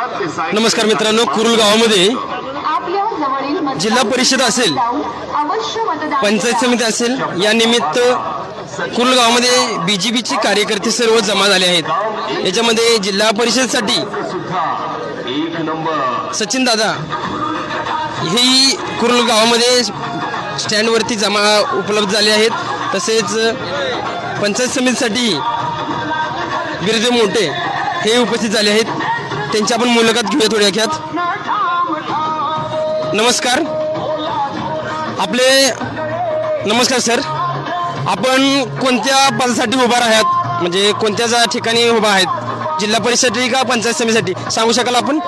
नमस्कार मित्रांनो कुरुल गावामध्ये जिल्हा परिषद असेल, पंचायत समिती असेल या निमित्त कुरुल गावामध्ये बीजेपीचे कार्यकर्ते सर्व जमा झाले आहेत. याच्यामध्ये जिल्हा परिषदसाठी सचिन दादा हेही कुरुल गावामध्ये स्टँडवरती जमा उपलब्ध झाले आहेत. तसेच पंचायत समितीसाठी बिरदेव मोठे हे उपस्थित झाले आहेत. त्यांची आपण मुलाखत घेऊया थोड्या ख्यात नमस्कार. आपले नमस्कार सर. आपण कोणत्या पदासाठी उभा आहात म्हणजे कोणत्या ठिकाणी उभा आहेत? जिल्हा परिषदेसाठी का पंचायत समितीसाठी? सांगू शकाल आपण?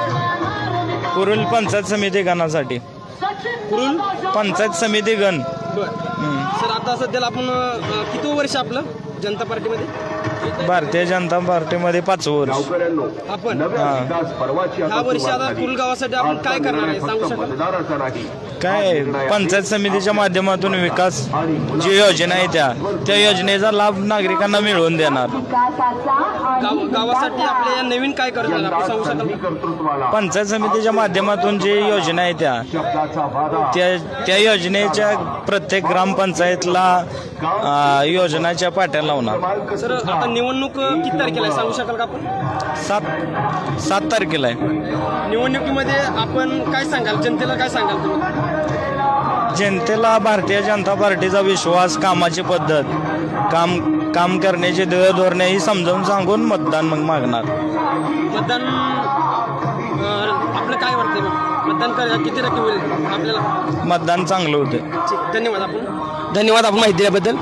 कुरुल पंचायत समिती गणासाठी. कुरुल पंचायत समिती गण. सर आता सध्याला आपण किती वर्ष आपलं जनता पार्टीमध्ये? भारतीय जनता पार्टीमध्ये पाच वर्ष. आपण हा. ह्या वर्षी आता कुरुल गावासाठी आपण काय करणार आहे? सांगू शकाल काय पंचायत समितीच्या माध्यमातून विकास जी योजना आहे त्या त्या योजनेचा लाभ नागरिकांना मिळवून देणार. गाव गावासाठी आपल्या या नवीन काय करणार आपण सांगू शकाल पंचायत समितीच्या माध्यमातून जी योजना आहे त्या त्या त्या योजनेच्या प्रत्येक ग्रामपंचायतला अं, योजनाच्या पाट्या लावणार. सर आता निवडणूक किती तारखेला आहे? सांगू शकाल का आपण? सात सात तारखेला आहे. निवडणुकीमध्ये आपण काय सांगाल? जनतेला काय सांगाल तुम्ही? जनतेला भारतीय जनता पार्टीचा विश्वास कामाची पद्धत काम काम करण्याची ध्येय धोरणे ही समजावून सांगून मतदान मग मागणार. मतदान आपलं काय वाटतंय मग? मतदान कर किती टक्के होईल आपल्याला? मतदान चांगलं होतं धन्यवाद आपण. धन्यवाद आपण माहिती दिल्याबद्दल.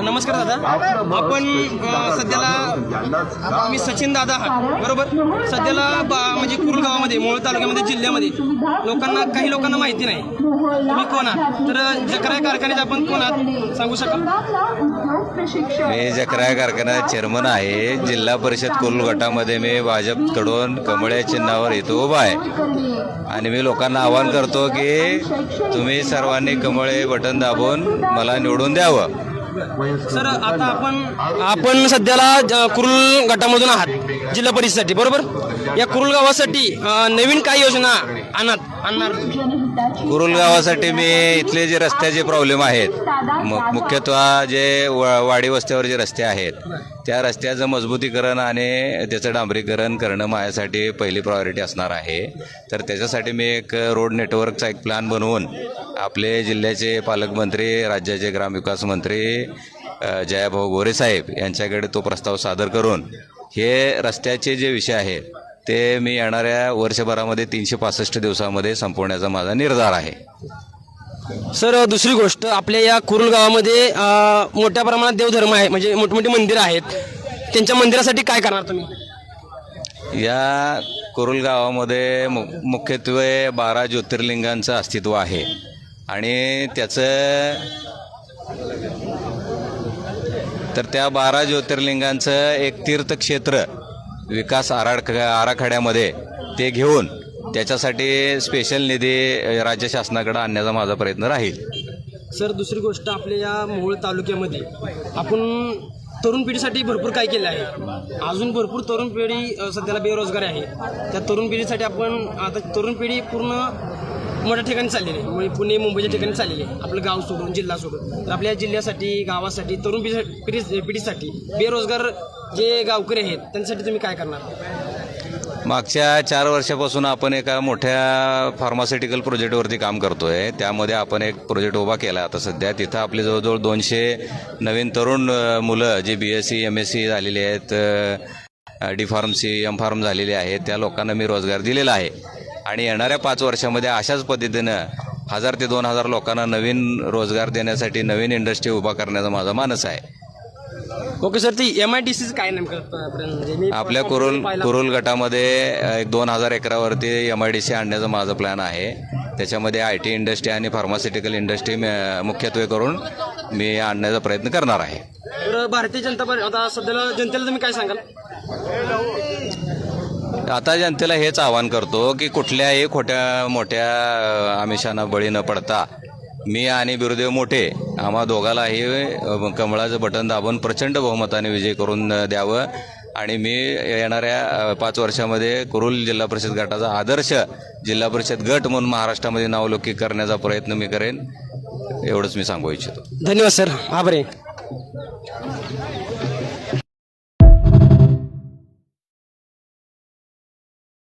नमस्कार दादा. आपण सध्याला मी सचिन दादा आहात बरोबर? सध्याला बा- म्हणजे कुरुल मोळ तालुक्यामध्ये जिल्ह्यामध्ये लोकांना काही लोकांना माहिती नाही. तुम्ही कोण आहात? तर जकराय कारखान्यात आपण कोण आहात? सांगू शकाल? मी जकराय कारखान्यात चेअरमन आहे. जिल्हा परिषद कुल गटामध्ये मी भाजपकडून कमळ्या चिन्हावर येतो उभा आहे. आणि मी लोकांना आवाहन करतो की तुम्ही सर्वांनी कमळे बटन दाबून मला निवडून द्यावं. सर आता आपण आपण सध्याला ज- कुरुल गटामधून आहात जिल्हा परिषदेसाठी बरोबर? या कुरुल गावासाठी नवीन काय योजना आणत? आणणार. कुरुल गावासाठी मी इथले जे रस्त्याचे प्रॉब्लेम आहेत मग मुख्यतः जे वा- वाडी वस्त्यावर जे रस्ते आहेत त्या रस्त्याचं मजबूतीकरण आणि त्याचं डांबरीकरण करणं माझ्यासाठी पहिली प्रायोरिटी असणार आहे. तर त्याच्यासाठी मी एक रोड नेटवर्कचा एक प्लॅन बनवून आपले जिल्ह्याचे पालकमंत्री राज्याचे ग्रामविकास मंत्री जयाभाऊ गोरे साहेब यांच्याकडे तो प्रस्ताव सादर करून हे रस्त्याचे जे विषय आहेत ते मी येणाऱ्या वर्षभरामध्ये तीनशे पासष्ट दिवसामध्ये संपवण्याचा माझा निर्धार आहे. सर दुसरी गोष्ट आपल्या या कुरुल गावामध्ये अ, मोठ्या प्रमाणात देवधर्म आहे म्हणजे मोठमोठी मंदिरं आहेत. त्यांच्या मंदिरासाठी काय करणार तुम्ही? या कुरुल गावामध्ये मु मुख्यत्वे बारा ज्योतिर्लिंगांचं अस्तित्व आहे. आणि त्याचं तर त्या बारा ज्योतिर्लिंगांचं एक तीर्थक्षेत्र विकास आराख आराखड्यामध्ये ते घेऊन त्याच्यासाठी स्पेशल निधी राज्य शासनाकडे आणण्याचा माझा प्रयत्न राहील. सर दुसरी गोष्ट आपल्या या मोहोळ तालुक्यामध्ये आपण तरुण पिढीसाठी भरपूर काय केलं आहे? अजून भरपूर तरुण पिढी सध्याला बेरोजगार आहे. त्या तरुण पिढीसाठी आपण आता तरुण पिढी पूर्ण मोठ्या ठिकाणी चाललेली आहे. म्हणजे पुणे मुंबईच्या ठिकाणी चाललेली आहे. आपलं गाव सोडून जिल्हा सोडून. तर आपल्या जिल्ह्यासाठी गावासाठी तरुण पिढी पिढीसाठी बेरोजगार जे गावकरी आहेत त्यांच्यासाठी तुम्ही काय करणार? मागच्या चार वर्षापासून आपण एका मोठ्या फार्मास्युटिकल प्रोजेक्टवरती काम करतोय. त्यामध्ये आपण एक प्रोजेक्ट उभा केला आता सध्या. तिथं आपले जवळजवळ दोनशे नवीन तरुण मुलं जे B S C M S C झालेली आहेत डी फार्मसी एम फार्म झालेले आहेत त्या लोकांना मी रोजगार दिलेला आहे. आणि येणाऱ्या पाच वर्षामध्ये अशाच पद्धतीनं हजार ते दोन हजार लोकांना नवीन रोजगार देण्यासाठी नवीन इंडस्ट्री उभा करण्याचा माझा मानस आहे. ओके सर ती एम आय डी सीचं काय नेमकं म्हणजे आपल्या कुरुल. कुरुल गटामध्ये एक दोन हजार एकरावरती एम आय डी सी आणण्याचा माझा प्लॅन आहे. त्याच्यामध्ये आय टी इंडस्ट्री आणि फार्मास्युटिकल इंडस्ट्री मुख्यत्वे करून मी आणण्याचा प्रयत्न करणार आहे. भारतीय जनता पार्टी आता सध्याला जनतेला तुम्ही काय सांगाल? आता जनतेला हेच आवाहन करतो की कुठल्याही खोट्या मोठ्या आमिषांना बळी न पडता मी आणि बिरुदेव मोठे आम्हा दोघालाही कमळाचं बटन दाबून प्रचंड बहुमताने विजय करून द्यावं. आणि मी येणाऱ्या पाच वर्षामध्ये कुरुल जिल्हा परिषद गटाचा आदर्श जिल्हा परिषद गट म्हणून महाराष्ट्रामध्ये नावलौकिक करण्याचा प्रयत्न मी करेन एवढंच मी सांगू इच्छितो. धन्यवाद सर. आभार